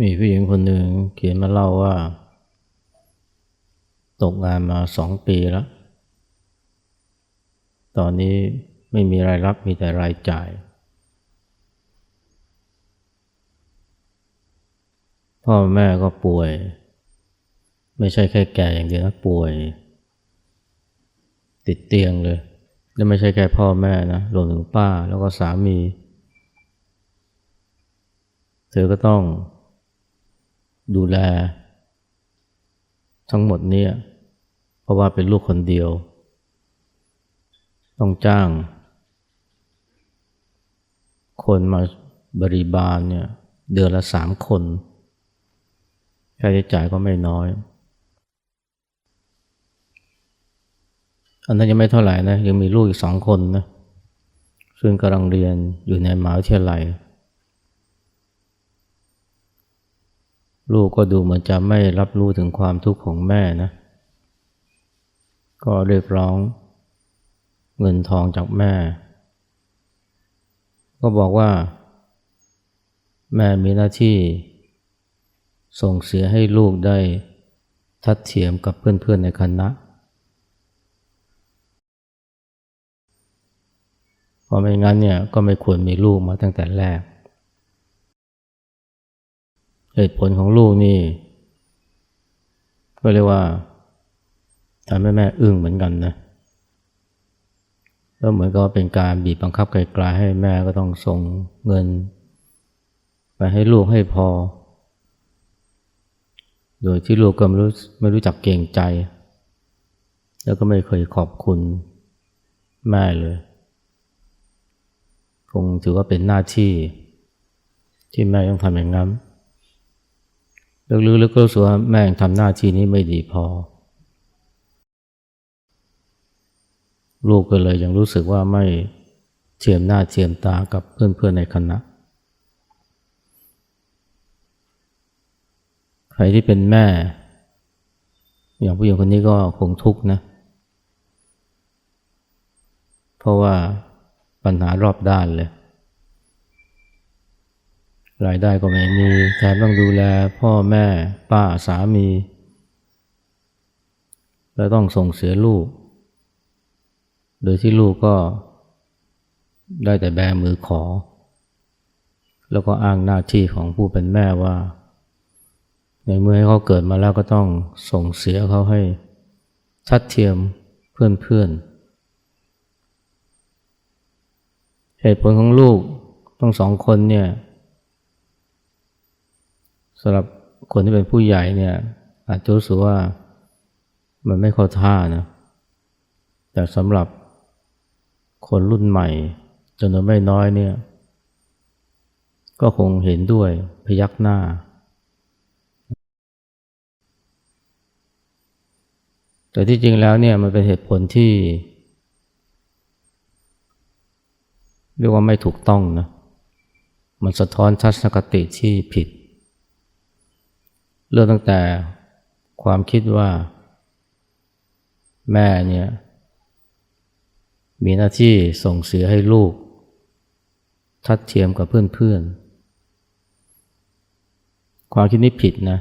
มีผู้หญิงคนหนึ่งเขียนมาเล่าว่า ตกงานมาสองปีแล้ว ตอนนี้ไม่มีรายรับมีแต่รายจ่าย พ่อแม่ก็ป่วย ไม่ใช่แค่แก่อย่างเดียวนะป่วย ติดเตียงเลย และไม่ใช่แค่พ่อแม่นะรวมถึงป้าแล้วก็สามี เธอก็ต้อง ดูแล ทั้งหมดเนี่ยเพราะว่าเป็นลูกคนเดียว ต้องจ้าง คนมาบริบาลเนี่ยเดือนละสามคนค่าใช้จ่ายก็ไม่น้อย อันนั้นยังไม่เท่าไหร่นะยังมีลูกอีกสองคนนะซึ่งกำลังเรียนอยู่ในมหาวิทยาลัย ลูกก็ดูเหมือนจะไม่รับรู้ถึงความทุกข์ของแม่นะ ก็เรียกร้องเงินทองจากแม่ ก็บอกว่า แม่มีหน้าที่ ส่งเสียให้ลูกได้ทัดเทียมกับเพื่อนๆในคณะเพราะไม่งั้นเนี่ยก็ไม่ควรมีลูกมาตั้งแต่แรก เหตุผลของลูกนี่ ก็เรียกว่าทำให้แม่อึ้งเหมือนกันนะแล้วเหมือนกับเป็นการบีบบังคับไกลๆให้แม่ก็ต้องส่งเงิน ไปให้ลูกให้พอ โดยที่ลูกก็ไม่รู้ไม่รู้จักเก่งใจ แล้วก็ไม่เคยขอบคุณแม่เลย คงถือว่าเป็นหน้าที่ที่แม่ต้องทำอย่างนั้น ลึกๆก็รู้สึกว่าแม่งทำหน้าที่นี้ไม่ดีพอ ลูกก็เลยยังรู้สึกว่าไม่เทียมหน้าเทียมตากับเพื่อนๆในคณะ ใครที่เป็นแม่ อย่างผู้หญิงคนนี้ก็คงทุกข์นะ เพราะว่าปัญหารอบด้านเลย รายได้ก็ไม่มีแถมต้องดูแลพ่อแม่ป้าสามี แล้วต้องส่งเสียลูก โดยที่ลูกก็ได้แต่แบมือขอ แล้วก็อ้างหน้าที่ของผู้เป็นแม่ว่า ในเมื่อให้เขาเกิดมาแล้วก็ต้องส่งเสียเขาให้ทัดเทียมเพื่อนๆ เหตุผลของลูกต้องสองคนเนี่ย สำหรับคนที่เป็นผู้ใหญ่เนี่ย อาจจะรู้สึกว่ามันไม่เข้าท่านะแต่สำหรับคนรุ่นใหม่จำนวนไม่น้อยเนี่ย ก็คงเห็นด้วยพยักหน้า แต่ที่จริงแล้วเนี่ยมันเป็นเหตุผลที่ เรียกว่าไม่ถูกต้องนะมันสะท้อนทัศนคติที่ผิด เริ่มตั้งแต่ความคิดว่า แม่เนี่ย มีหน้าที่ส่งเสียให้ลูก ทัดเทียมกับเพื่อนๆ ความคิดนี้ผิดนะ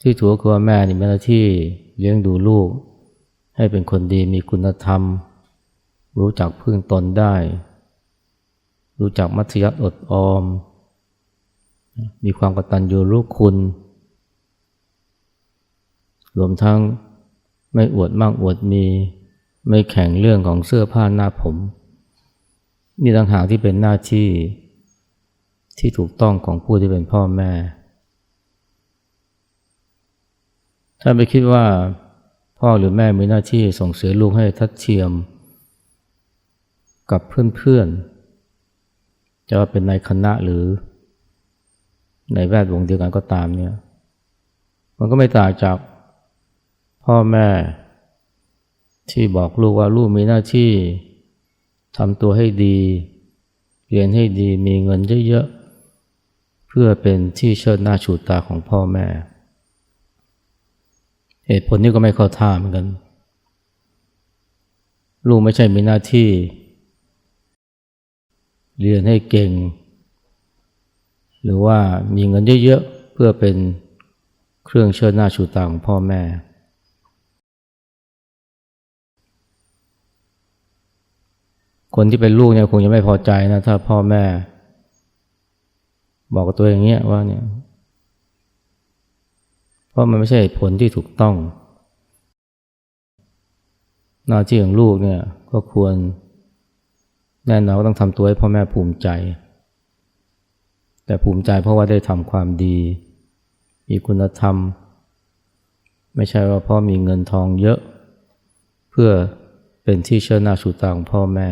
ที่ถูกคือว่าแม่นี่มีหน้าที่เลี้ยงดูลูก ให้เป็นคนดีมีคุณธรรม รู้จักพึ่งตนได้ รู้จักมัธยัติอดออม มีความกตัญญูรู้คุณ รวมทั้งไม่อวดมั่งอวดมี ไม่แข่งเรื่องของเสื้อผ้าหน้าผม นี่ต่างหากที่เป็นหน้าที่ที่ถูกต้องของผู้ที่เป็นพ่อแม่ ถ้าไปคิดว่าพ่อหรือแม่มีหน้าที่ส่งเสียลูกให้ทัดเทียม กับเพื่อนๆ จะว่าเป็นในคณะหรือ ในแวดวงเดียวกันก็ตามเนี่ย มันก็ไม่ต่างจากพ่อแม่ที่บอกลูกว่าลูกมีหน้าที่ทำตัวให้ดี เรียนให้ดีมีเงินเยอะๆ เพื่อเป็นที่เชิดหน้าชูตาของพ่อแม่ เหตุผลนี้ก็ไม่เข้าท่าเหมือนกัน ลูกไม่ใช่มีหน้าที่ เรียนให้เก่ง หรือว่ามีเงินเยอะๆ เพื่อเป็นเครื่องเชิดหน้าชูตาของพ่อแม่ คนที่เป็นลูกเนี่ยคงจะไม่พอใจนะ ถ้าพ่อแม่ บอกกับตัวเองเงี้ยว่าเนี่ย เพราะมันไม่ใช่ผลที่ถูกต้อง หน้าที่ของลูกเนี่ยก็ควรแน่นอนว่าต้องทำตัวให้พ่อแม่ภูมิใจ แต่ภูมิใจเพราะว่าได้ทำความดี มีคุณธรรม ไม่ใช่ว่าพ่อมีเงินทองเยอะ เพื่อเป็นที่เชิดหน้าชูตาของพ่อแม่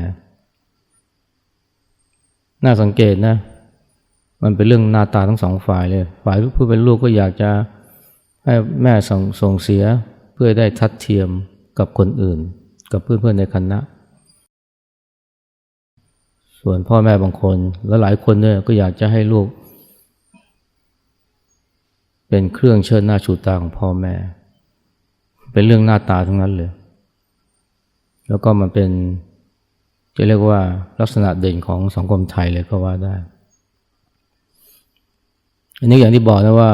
น่าสังเกตนะ มันเป็นเรื่องหน้าตาทั้งสองฝ่ายเลย ฝ่ายผู้เป็นลูกก็อยากจะให้แม่ส่งส่งเสียเพื่อได้ทัดเทียมกับคนอื่น กับเพื่อนๆในคณะ ส่วนพ่อแม่บางคนและหลายคนเนี่ยก็อยากจะให้ลูก เป็นเครื่องเชิดหน้าชูตาของพ่อแม่ เป็นเรื่องหน้าตาทั้งนั้นเลย แล้วก็มันเป็นจะเรียกว่าลักษณะเด่นของสังคมไทยเลยก็ว่าได้ อันนี้อย่างที่บอกนะว่า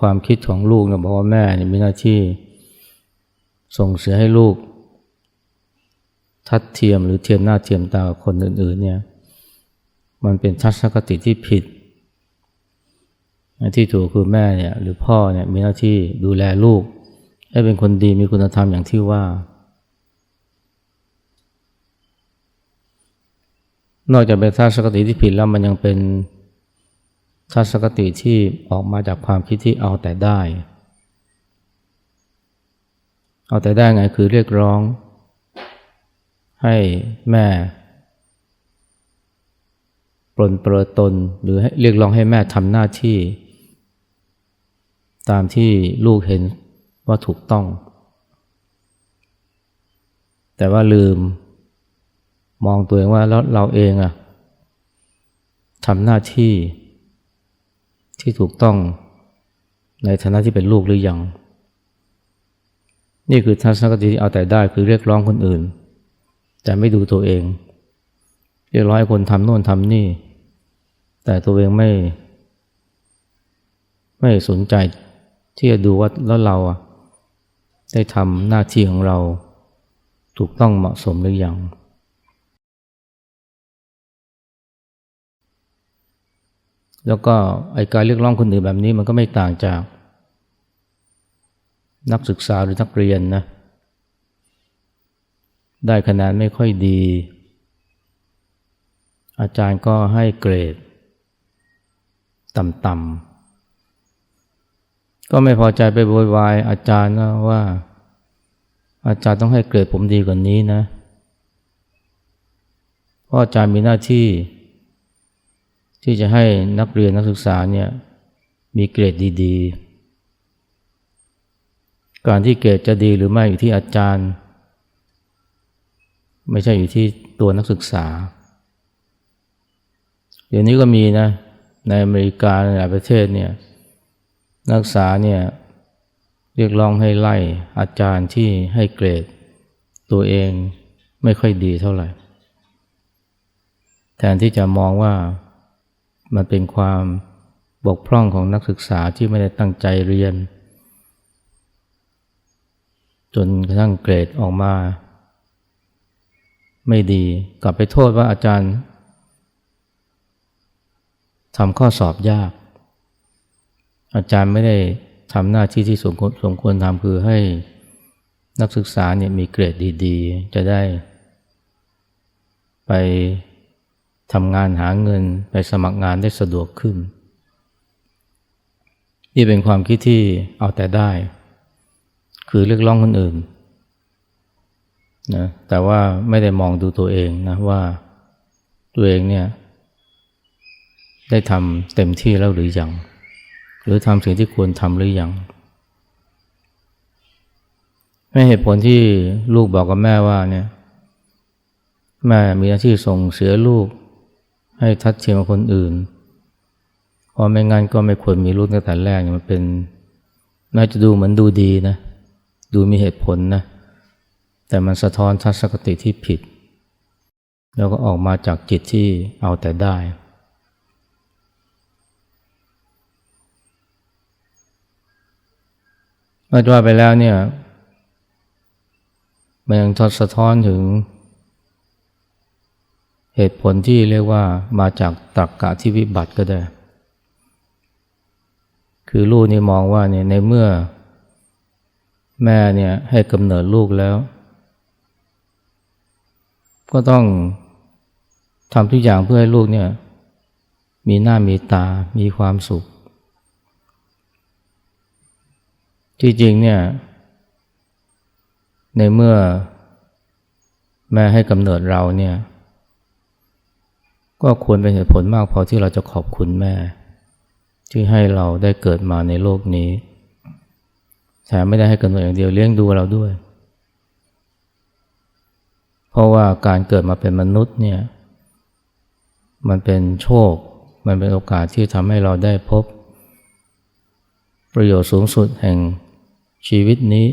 ความคิดของลูกนะบอกว่าแม่เนี่ยมีหน้าที่ส่งเสียให้ลูกทัดเทียมหรือเทียมหน้าเทียมตากับคนอื่นๆเนี่ย มันเป็นทัศนคติที่ผิด ที่ถูกคือแม่เนี่ยหรือพ่อเนี่ยมีหน้าที่ดูแลลูก ให้เป็นคนดีมีคุณธรรมอย่างที่ว่า นอกจากเป็นทัศนคติที่ผิดแล้วมันยังเป็นทัศนคติที่ออกมาจากความคิดที่เอาแต่ได้ เอาแต่ได้ไงคือเรียกร้อง ให้แม่ ปลนเปลือตน หรือเรียกร้องให้แม่ทำหน้าที่ ตามที่ลูกเห็นว่าถูกต้อง แต่ว่าลืม มองตัวเองว่าแล้วเราเองอะทำหน้าที่ที่ถูกต้องในฐานะที่เป็นลูกหรือยัง นี่คือทัศนคติที่เอาแต่ได้คือเรียกร้องคนอื่น แต่ไม่ดูตัวเอง เรียกร้องให้คนทำโน่นทำนี่ แต่ตัวเองไม่ ไม่สนใจที่จะดูว่าแล้วเราได้ทำหน้าที่ของเราถูกต้องเหมาะสมหรือยัง แล้วก็ไอการเรียกร้องคนอื่นแบบนี้มันก็ไม่ต่างจาก นักศึกษาหรือนักเรียนนะ ได้คะแนนไม่ค่อยดี อาจารย์ก็ให้เกรด ต่ำๆก็ไม่พอใจไปโวยวายอาจารย์นะว่า อาจารย์ต้องให้เกรดผมดีกว่านี้นะเพราะอาจารย์มีหน้าที่ ที่จะให้นักเรียนนักศึกษาเนี่ยมีเกรดดีๆ การที่เกรดจะดีหรือไม่อยู่ที่อาจารย์ ไม่ใช่อยู่ที่ตัวนักศึกษา เดี๋ยวนี้ก็มีนะ ในอเมริกาในหลายประเทศเนี่ยนักศึกษาเนี่ยเรียกร้องให้ไล่อาจารย์ที่ให้เกรด ตัวเองไม่ค่อยดีเท่าไหร่ แทนที่จะมองว่ามันเป็นความบกพร่องของนักศึกษาที่ไม่ได้ตั้งใจเรียน จนกระทั่งเกรดออกมา ไม่ดีกลับไปโทษว่าอาจารย์ ทำข้อสอบยาก อาจารย์ไม่ได้ทำหน้าที่ที่สมควรสมควรทำคือให้นักศึกษาเนี่ยมีเกรดดีๆ จะได้ ไปทำงานหาเงินไปสมัครงานได้สะดวกขึ้น นี่เป็นความคิดที่เอาแต่ได้ คือเรียกร้องคนอื่นนะแต่ว่าไม่ได้มองดูตัวเองนะว่าตัวเองเนี่ย ได้ทำเต็มที่แล้วหรือยัง หรือทำสิ่งที่ควรทำหรือยังไม่เหตุผลที่ลูกบอกกับแม่ว่าเนี่ยแม่มีหน้าที่ส่งเสียลูก ให้ทัดเทียมกับคนอื่นเพราะไม่งั้นก็ไม่ควรมีลูกตั้งแต่แรกมันเป็นน่าจะดูเหมือนดูดีนะ ดูมีเหตุผลนะ แต่มันสะท้อนทัศนคติที่ผิด แล้วก็ออกมาจากจิตที่เอาแต่ได้ มาว่าไปแล้วเนี่ยมันยังทอดสะท้อนถึง เหตุผลที่เรียกว่ามาจากตรรกกะที่วิบัติก็ได้ คือลูกนี่มองว่าเนี่ยในเมื่อแม่เนี่ยให้กำเนิดลูกแล้ว ก็ต้องทำทุกอย่างเพื่อให้ลูกเนี่ยมีหน้ามีตา มีความสุข ที่จริงเนี่ย ในเมื่อแม่ให้กำเนิดเราเนี่ย ก็ควรเป็นเหตุผลมากพอที่เราจะขอบคุณแม่ ที่ให้เราได้เกิดมาในโลกนี้แถมไม่ได้ให้กำเนิดอย่างเดียวเลี้ยงดูเราด้วย เพราะว่าการเกิดมาเป็นมนุษย์เนี่ย มันเป็นโชค มันเป็นโอกาสที่ทำให้เราได้พบ ประโยชน์สูงสุดแห่ง ชีวิตนี้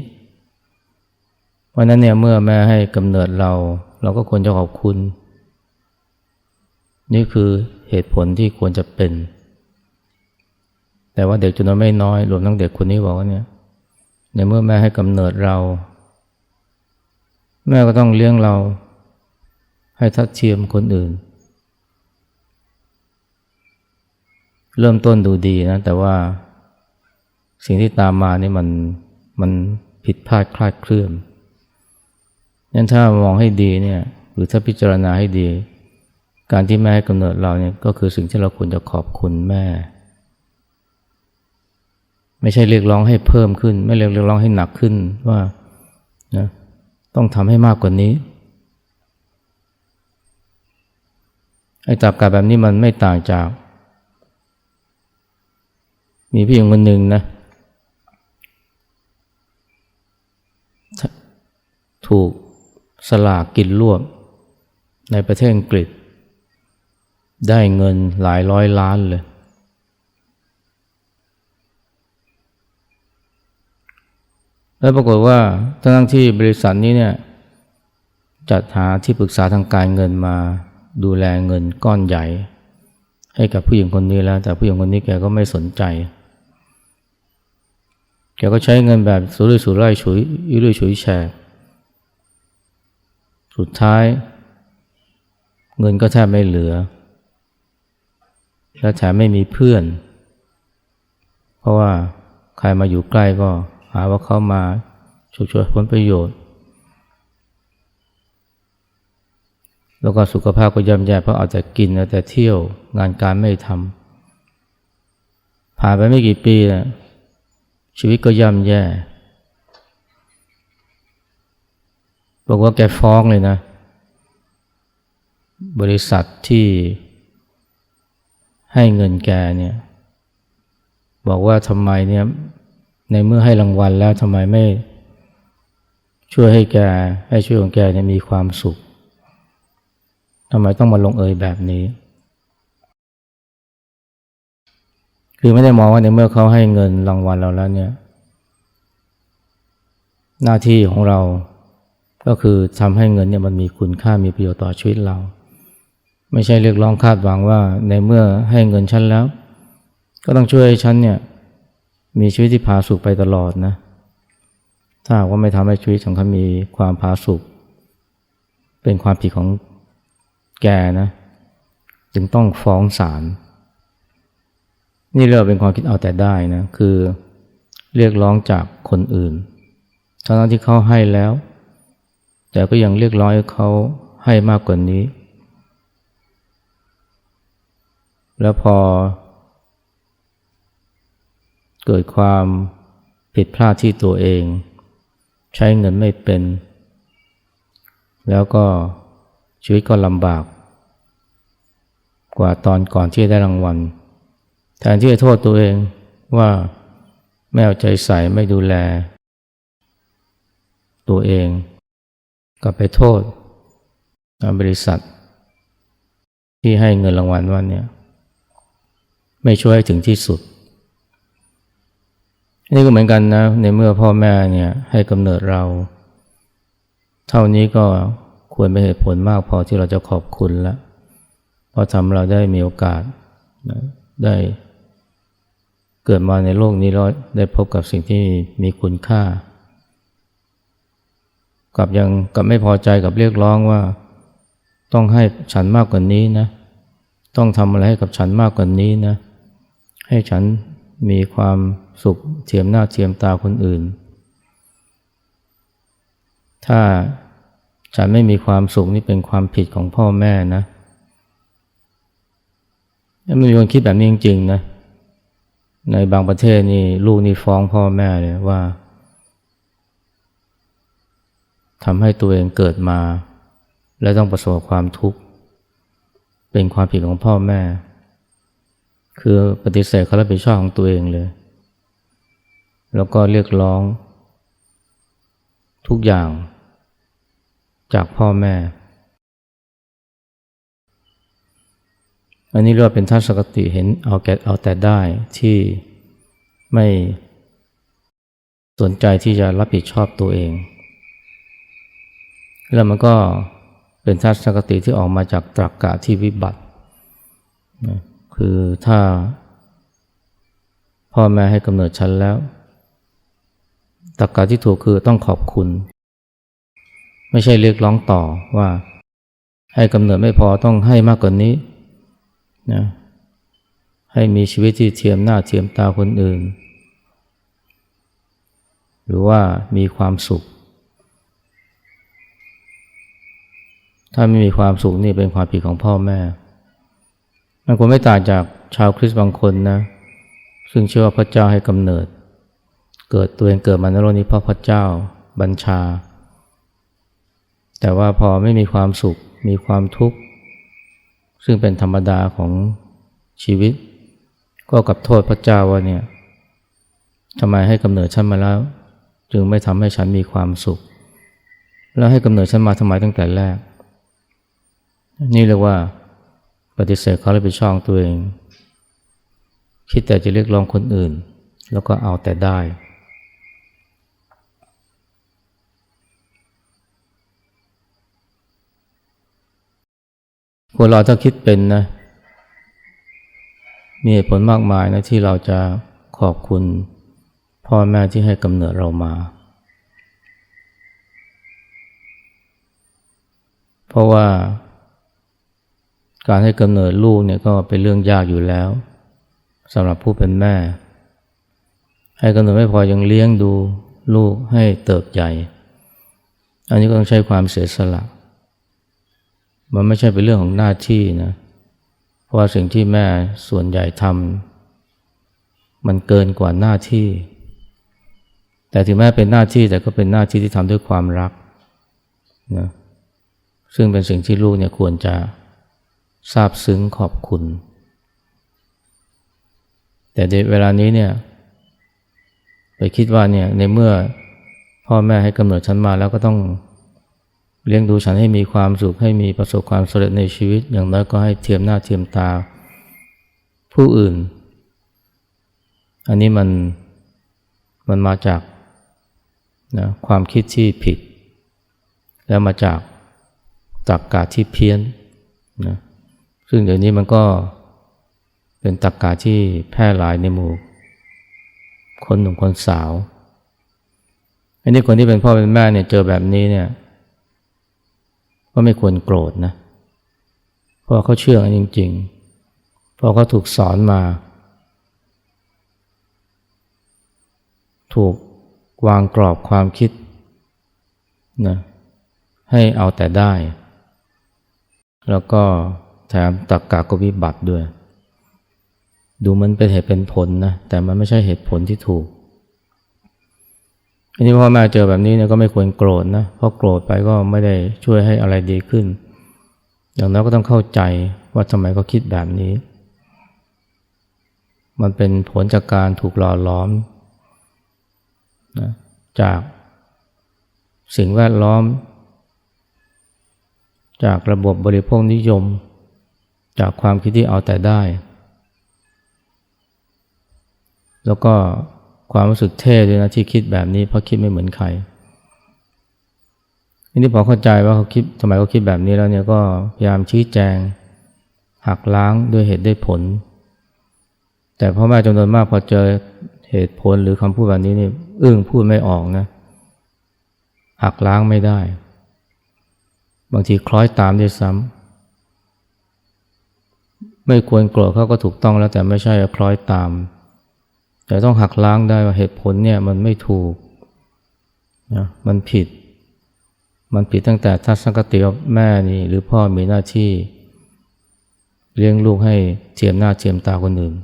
วันนั้นเนี่ยเมื่อแม่ให้กำเนิดเรา เราก็ควรจะขอบคุณ นี่คือเหตุผลที่ควรจะเป็น แต่ว่าเด็กจำนวนไม่น้อยรวมทั้งเด็กคนนี้บอกว่าเนี่ยในเมื่อแม่ให้กำเนิดเรา แม่ก็ต้องเลี้ยงเรา ให้ทัดเทียมคนอื่น เริ่มต้นดูดีนะ แต่ว่าสิ่งที่ตามมานี่มัน มันผิดพลาดคลาดเคลื่อนนั้นถ้ามองให้ดีเนี่ยหรือถ้าพิจารณาให้ดี การที่แม่ให้กำเนิดเราเนี่ยก็คือสิ่งที่เราควรจะขอบคุณแม่ ไม่ใช่เรียกร้องให้เพิ่มขึ้น ไม่เรียกร้องให้หนักขึ้นว่านะต้องทำให้มากกว่านี้ไอ้ตับกาแบบนี้มันไม่ต่างจาก มีพี่หญิงคนหนึ่งนะ ถูกสลากกินรวบ ในประเทศอังกฤษ ได้เงินหลายร้อยล้านเลย แล้วปรากฏว่าทั้งที่บริษัทนี้เนี่ยจัดหาที่ปรึกษาทางการเงินมาดูแลเงินก้อนใหญ่ ให้กับผู้หญิงคนนี้แล้ว แต่ผู้หญิงคนนี้แกก็ไม่สนใจ แกก็ใช้เงินแบบสุรุ่ยสุร่ายฉุยยุ่ยฉุยแฉก สุดท้าย เงินก็แทบไม่เหลือ และแถมไม่มีเพื่อน เพราะว่าใครมาอยู่ใกล้ก็หาว่าเขามาฉกฉวยผลประโยชน์ แล้วก็สุขภาพก็ย่ำแย่เพราะเอาแต่กินเอาแต่เที่ยวงานการไม่ทำผ่านไปไม่กี่ปีนะชีวิตก็ย่ำแย่ บอกว่าแกฟ้องเลยนะ บริษัทที่ให้เงินแกเนี่ยบอกว่าทำไมเนี่ยในเมื่อให้รางวัลแล้วทำไมไม่ ช่วยให้แกให้ช่วยของแกเนี่ยมีความสุขทำไมต้องมาลงเอยแบบนี้ คือไม่ได้มองว่าในเมื่อเขาให้เงินรางวัลเราแล้วเนี่ย หน้าที่ของเรา ก็คือทำให้เงินเนี่ยมันมีคุณค่ามีประโยชน์ต่อชีวิตเรา ไม่ใช่เรียกร้องคาดหวังว่าในเมื่อให้เงินฉันแล้ว ก็ต้องช่วยฉันเนี่ยมีชีวิตที่ผาสุกไปตลอดนะถ้าว่าไม่ทำให้ชีวิตของเขามีความผาสุกเป็นความผิดของแกนะจึงต้องฟ้องศาลนี่เรียกเป็นความคิดเอาแต่ได้นะคือเรียกร้องจากคนอื่นทั้งที่เขาให้แล้ว แต่ก็ยังเรียกร้องให้เขาให้มากกว่านี้ แล้วพอ เกิดความผิดพลาดที่ตัวเอง ใช้เงินไม่เป็น แล้วก็ชีวิตก็ลำบาก กว่าตอนก่อนที่ได้รางวัลแทนที่จะโทษตัวเองว่าไม่เอาใจใส่ไม่ดูแล ตัวเอง ก็ไปโทษ บริษัท ที่ให้เงินรางวัลวันนี้ไม่ช่วยถึงที่สุด นี่ก็เหมือนกันนะ ในเมื่อพ่อแม่เนี่ยให้กำเนิดเรา เท่านี้ก็ควรเป็นเหตุผลมากพอที่เราจะขอบคุณแล้วเพราะทำเราได้มีโอกาสได้เกิดมาในโลกนี้แล้วได้พบกับสิ่งที่มีคุณค่า กับยังกับไม่พอใจกับเรียกร้องว่า ต้องให้ฉันมากกว่านี้นะ ต้องทำอะไรให้กับฉันมากกว่านี้นะ ให้ฉันมีความสุขเทียมหน้าเทียมตาคนอื่น ถ้าฉันไม่มีความสุขนี่เป็นความผิดของพ่อแม่นะแล้วมันมีคนคิดแบบนี้จริงๆนะ ในบางประเทศนี่ลูกนี่ฟ้องพ่อแม่เลยว่า ทำให้ตัวเองเกิดมา และต้องประสบความทุกข์ เป็นความผิดของพ่อแม่ คือปฏิเสธความรับผิดชอบของตัวเองเลย แล้วก็เรียกร้อง ทุกอย่าง จากพ่อแม่ อันนี้เรียกว่าเป็นทัศนคติเห็นเอาแก่เอาแต่ได้ที่ไม่สนใจที่จะรับผิดชอบตัวเอง แล้วมันก็เป็นทัศนคติที่ออกมาจากตรรกกะที่วิบัตินะคือถ้าพ่อแม่ให้กำเนิดฉันแล้วตรรกะที่ถูกคือต้องขอบคุณ ไม่ใช่เรียกร้องต่อว่าให้กำเนิดไม่พอต้องให้มากกว่านนี้นะให้มีชีวิตที่เทียมหน้าเทียมตาคนอื่น หรือว่ามีความสุข ถ้าไม่มีความสุขนี่เป็นความผิดของพ่อแม่ มันคงไม่ต่างจากชาวคริสต์บางคนนะ ซึ่งเชื่อว่าพระเจ้าให้กำเนิด เกิดตัวเองเกิดมาในโลกนี้เพราะพระเจ้าบัญชา แต่ว่าพอไม่มีความสุขมีความทุกข์ ซึ่งเป็นธรรมดาของชีวิต ก็กับโทษพระเจ้าว่าเนี่ยทำไมให้กำเนิดฉันมาแล้ว จึงไม่ทำให้ฉันมีความสุข แล้วให้กำเนิดฉันมาทำไมตั้งแต่แรก นี่เรียกว่าปฏิเสธเขารับผิดชอบตัวเอง คิดแต่จะเรียกร้องคนอื่น แล้วก็เอาแต่ได้ คนเราถ้าคิดเป็นนะ มีเหตุผลมากมายนะที่เราจะขอบคุณพ่อแม่ที่ให้กำเนิดเรามา เพราะว่า การให้กำเนิดลูกเนี่ยก็เป็นเรื่องยากอยู่แล้วสำหรับผู้เป็นแม่ ให้กำเนิดไม่พอยังเลี้ยงดูลูกให้เติบใหญ่ อันนี้ก็ต้องใช้ความเสียสละ มันไม่ใช่เป็นเรื่องของหน้าที่นะ เพราะว่าสิ่งที่แม่ส่วนใหญ่ทำมันเกินกว่าหน้าที่ แต่ถึงแม้เป็นหน้าที่แต่ก็เป็นหน้าที่ที่ทำด้วยความรักนะซึ่งเป็นสิ่งที่ลูกเนี่ยควรจะ ซาบซึ้งขอบคุณ แต่เวลานี้เนี่ย ไปคิดว่าเนี่ยในเมื่อพ่อแม่ให้กำเนิดฉันมาแล้วก็ต้องเลี้ยงดูฉันให้มีความสุขให้มีประสบความสำเร็จในชีวิต อย่างน้อยก็ให้เทียมหน้าเทียมตา ผู้อื่น อันนี้มันมันมาจากนะความคิดที่ผิด แล้วมาจากตักกาที่เพี้ยนนะ ซึ่งเดี๋ยวนี้มันก็เป็นตักกาที่แพร่หลายในหมู่ คนหนุ่มคนสาว อันนี้คนที่เป็นพ่อเป็นแม่เนี่ยเจอแบบนี้เนี่ยก็ไม่ควรโกรธนะ เพราะเขาเชื่อันจริง ๆ เพราะเขาถูกสอนมา ถูกวางกรอบความคิดนะให้เอาแต่ได้ แล้วก็ แถมตักกาก็วิบัติด้วย ดูมันเป็นเหตุเป็นผลนะแต่มันไม่ใช่เหตุผลที่ถูกอันนี้พ่อแม่เจอแบบนี้เนี่ยก็ไม่ควรโกรธนะเพราะโกรธไปก็ไม่ได้ช่วยให้อะไรดีขึ้น อย่างน้อยก็ต้องเข้าใจว่าทำไมเขาคิดแบบนี้ มันเป็นผลจากการถูกหล่อล้อมนะจากสิ่งแวดล้อม จากระบบบริโภคนิยม จากความคิดที่เอาแต่ได้ แล้วก็ความรู้สึกเท่ด้วยนะที่คิดแบบนี้เพราะคิดไม่เหมือนใครทีนี้พอเข้าใจว่าเขาคิดทำไมเขาคิดแบบนี้แล้วเนี่ยก็พยายามชี้แจง หักล้างด้วยเหตุด้วยผล แต่พ่อแม่จำนวนมากพอเจอเหตุผลหรือคำพูดแบบนี้นี่อึ้งพูดไม่ออกนะ หักล้างไม่ได้ บางทีคล้อยตามด้วยซ้ำ ไม่ควรโกรธเขาก็ถูกต้องแล้วแต่ไม่ใช่คล้อยตาม แต่ต้องหักล้างได้ว่าเหตุผลเนี่ยมันไม่ถูกนะมันผิด มันผิดตั้งแต่ทัศนคติว่าแม่นี่หรือพ่อมีหน้าที่ เลี้ยงลูกให้เทียมหน้าเทียมตาคนอื่น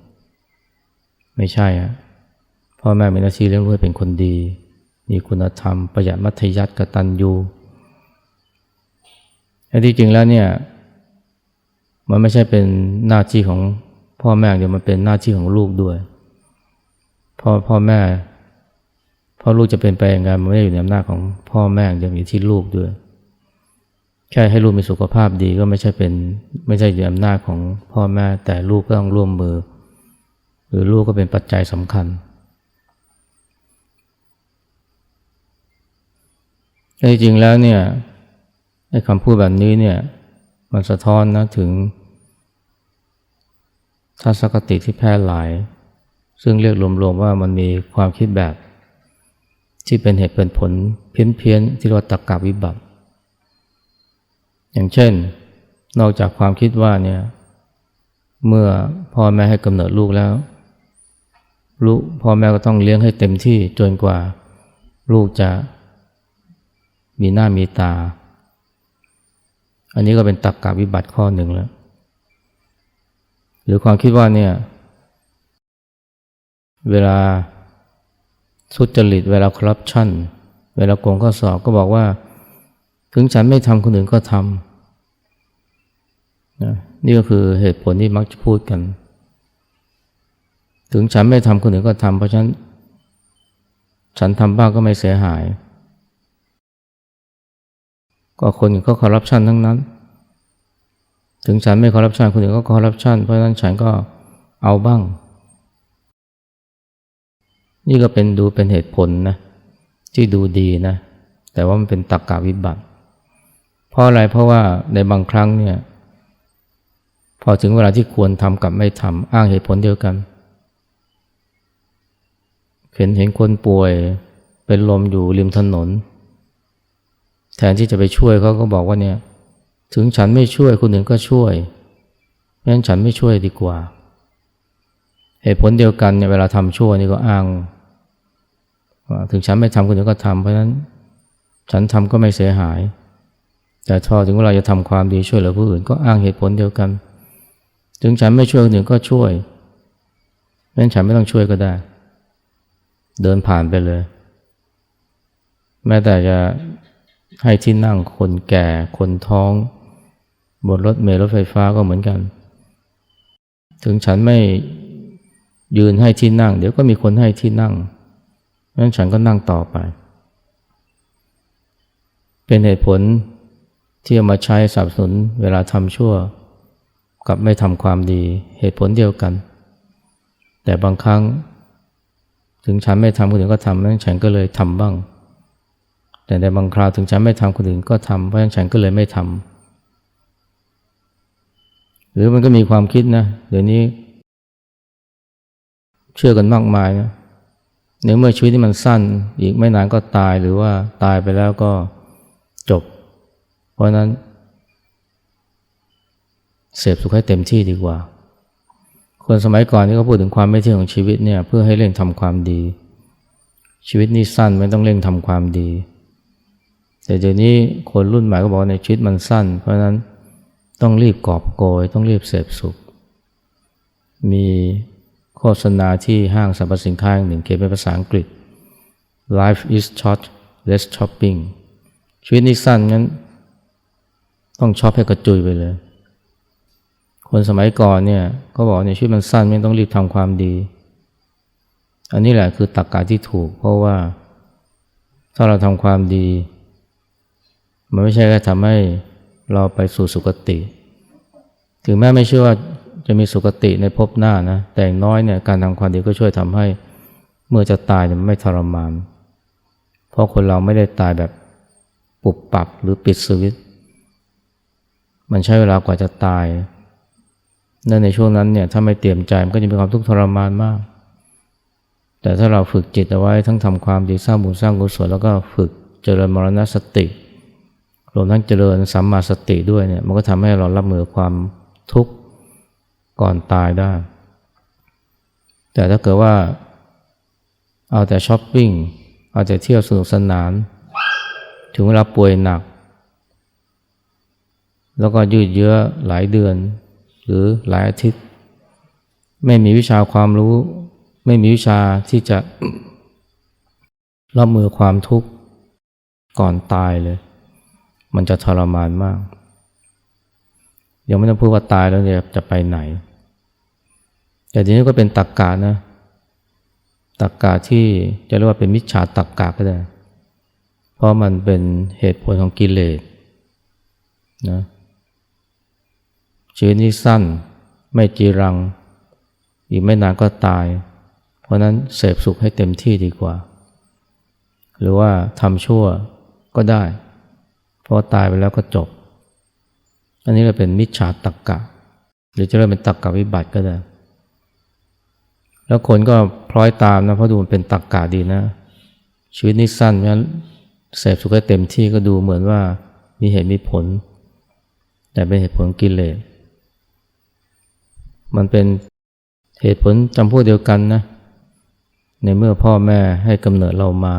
ไม่ใช่อะพ่อแม่มีหน้าที่เลี้ยงลูกให้เป็นคนดี มีคุณธรรม ประหยัดมัธยัติกตัญญูแต่ที่จริงแล้วเนี่ย มันไม่ใช่เป็นหน้าที่ของพ่อแม่เดียวมันเป็นหน้าที่ของลูกด้วยพ่อพ่อแม่พ่อลูกจะเป็นไปยังไงมันไม่ได้อยู่ในอำนาจของพ่อแม่เดียวอยู่ที่ลูกด้วย แค่ให้ลูกมีสุขภาพดีก็ไม่ใช่เป็นไม่ใช่อยู่ในอำนาจของพ่อแม่แต่ลูกก็ต้องร่วมมือ หรือลูกก็เป็นปัจจัยสำคัญจริงแล้วเนี่ยไอ้คำพูดแบบนี้เนี่ยมันสะท้อนนะถึง ทัศนคติที่แพร่หลาย ซึ่งเรียกรวมๆว่ามันมีความคิดแบบ ที่เป็นเหตุเป็นผลเพี้ยนๆที่เรียกว่าตรรกะวิบัติ อย่างเช่น นอกจากความคิดว่าเนี่ยเมื่อพ่อแม่ให้กำเนิดลูกแล้วลูกพ่อแม่ก็ต้องเลี้ยงให้เต็มที่จนกว่า ลูกจะมีหน้ามีตา อันนี้ก็เป็นตักกะวิบัติข้อหนึ่งแล้ว หรือความคิดว่าเนี่ย เวลาสุจริต เวลาคอร์รัปชันเวลาโกงข้อสอบก็บอกว่า ถึงฉันไม่ทำคนอื่นก็ทำนะนี่ก็คือเหตุผลที่มักจะพูดกัน ถึงฉันไม่ทำคนอื่นก็ทำเพราะฉัน ฉันทำบ้างก็ไม่เสียหาย ก็คนอื่นก็คอร์รัปชันทั้งนั้น ถึงฉันไม่คอร์รัปชันคนอื่นก็คอร์รัปชันเพราะฉะนั้นฉันก็เอาบ้าง นี่ก็เป็นดูเป็นเหตุผลนะที่ดูดีนะ แต่ว่ามันเป็นตรกกะวิบัติ เพราะอะไรเพราะว่าในบางครั้งเนี่ย พอถึงเวลาที่ควรทำกับไม่ทำอ้างเหตุผลเดียวกัน เห็นเห็นคนป่วยเป็นลมอยู่ริมถนน แทนที่จะไปช่วยเขาก็บอกว่าเนี่ย ถึงฉันไม่ช่วยคนอื่นก็ช่วยเพราะฉะนั้นฉันไม่ช่วยดีกว่าเหตุผลเดียวกันเนี่ยเวลาทำชั่วนี่ก็อ้างว่าถึงฉันไม่ทำคนอื่นก็ทำเพราะฉะนั้นฉันทำก็ไม่เสียหาย แต่พอถึงเวลาจะทำความดีช่วยเหลือผู้อื่นก็อ้างเหตุผลเดียวกัน ถึงฉันไม่ช่วยคนอื่นก็ช่วยเพราะฉะนั้นฉันไม่ต้องช่วยก็ได้ เดินผ่านไปเลย แม้แต่จะให้ที่นั่งคนแก่คนท้อง บนรถเมล์รถไฟฟ้าก็เหมือนกัน ถึงฉันไม่ยืนให้ที่นั่ง เดี๋ยวก็มีคนให้ที่นั่งนั้นฉันก็นั่งต่อไป เป็นเหตุผลที่เอามาใช้สนับสนุนเวลาทำชั่ว กับไม่ทำความดีเหตุผลเดียวกัน แต่บางครั้ง ถึงฉันไม่ทำคนอื่นก็ทำนั้นฉันก็เลยทำบ้าง แต่ในบางคราวถึงฉันไม่ทำคนอื่นก็ทำเพราะฉะนั้นฉันก็เลยไม่ทำ รือมันก็มีความคิดนะ เดี๋ยวนี้ เชื่อกันมากมายนะในเมื่อชีวิตที่มันสั้น อีกไม่นานก็ตายหรือว่าตายไปแล้วก็จบ เพราะนั้น เสพสุขให้เต็มที่ดีกว่า คนสมัยก่อนที่เขาพูดถึงความไม่เที่ยงของชีวิตเนี่ยเพื่อให้เร่งทำความดี ชีวิตนี้สั้นไม่ต้องเร่งทำความดี แต่เดี๋ยวนี้คนรุ่นใหม่ก็บอกในชีวิตมันสั้น เพราะนั้น ต้องรีบกอบโกย ต้องรีบเสพสุข มีโฆษณาที่ห้างสรรพสินค้าหนึ่งเขียนเป็นภาษาอังกฤษ life is short less shopping ชีวิตนี้สั้นงั้น ต้องชอปให้กระจุยไปเลย คนสมัยก่อนเนี่ยก็บอกเนี่ยชีวิตมันสั้นไม่ต้องรีบทำความดี อันนี้แหละคือตรรกกะที่ถูก เพราะว่า ถ้าเราทำความดี มันไม่ใช่แค่ทำให้ เราไปสู่สุคติ ถึงแม้ไม่เชื่อว่าจะมีสุคติในภพหน้านะ แต่อย่างน้อยเนี่ยการทำความดีก็ช่วยทำให้เมื่อจะตายเนี่ยไม่ทรมาน เพราะคนเราไม่ได้ตายแบบปุบปับหรือปิดสวิต มันใช้เวลากว่าจะตายนั่นในช่วงนั้นเนี่ยถ้าไม่เตรียมใจมันก็จะมีความทุกข์ทรมานมาก แต่ถ้าเราฝึกจิตเอาไว้ทั้งทำความดีสร้างบุญสร้างกุศลแล้วก็ฝึกเจริญมรณสติ รวมทั้งเจริญสัมมาสติด้วยเนี่ยมันก็ทำให้เรารับมือความทุกข์ก่อนตายได้ แต่ถ้าเกิดว่าเอาแต่ช้อปปิ้ง เอาแต่เที่ยวสนุกสนาน ถึงเวลาป่วยหนัก แล้วก็ยืดเยื้อหลายเดือน หรือหลายอาทิตย์ ไม่มีวิชาความรู้ ไม่มีวิชาที่จะรับมือความทุกข์ก่อนตายเลย มันจะทรมานมาก ยังไม่ต้องพูดว่าตายแล้วเนี่ยจะไปไหน แต่ทีนี้ก็เป็นตักกานะตักกาที่จะเรียกว่าเป็นมิจฉาตักกาก็ได้ เพราะมันเป็นเหตุผลของกิเลสนะชีวิตนี้สั้นไม่จีรัง อีกไม่นานก็ตาย เพราะนั้นเสพสุขให้เต็มที่ดีกว่า หรือว่าทำชั่วก็ได้ ราะตายไปแล้วก็จบ อันนี้ก็เป็นมิจฉาตักกะ หรือจะเรียกเป็นตักกะวิบัติก็ได้ แล้วคนก็พลอยตามนะเพราะดูมันเป็นตักกะดีนะ ชีวิตนี้สั้นงั้นเสพสุขให้เต็มที่ก็ดูเหมือนว่ามีเหตุมีผล แต่เป็นเหตุผลกิเลสมันเป็นเหตุผลจำพวกเดียวกันนะ ในเมื่อพ่อแม่ให้กำเนิดเรามา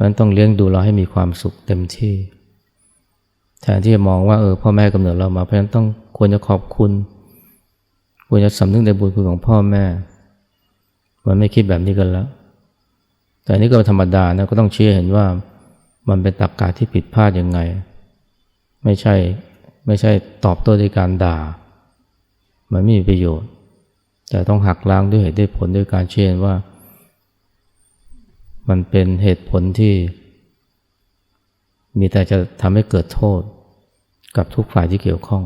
ราะฉะนั้นต้องเลี้ยงดูเราให้มีความสุขเต็มที่ แทนที่จะมองว่าเออพ่อแม่กำเนิดเรามา เพราะฉะนั้นต้องควรจะขอบคุณ ควรจะสำนึกในบุญคุณของพ่อแม่ มันไม่คิดแบบนี้กันแล้ว แต่นี่ก็ธรรมดานะก็ต้องเชื่อเห็นว่ามันเป็นตรรกกะที่ผิดพลาดยังไง ไม่ใช่ไม่ใช่ตอบโต้ด้วยการด่า มันไม่มีประโยชน์ แต่ต้องหักล้างด้วยเหตุด้วยผลด้วยการเชื่อว่า มันเป็นเหตุผลที่ มีแต่จะทำให้เกิดโทษกับทุกฝ่ายที่เกี่ยวข้อง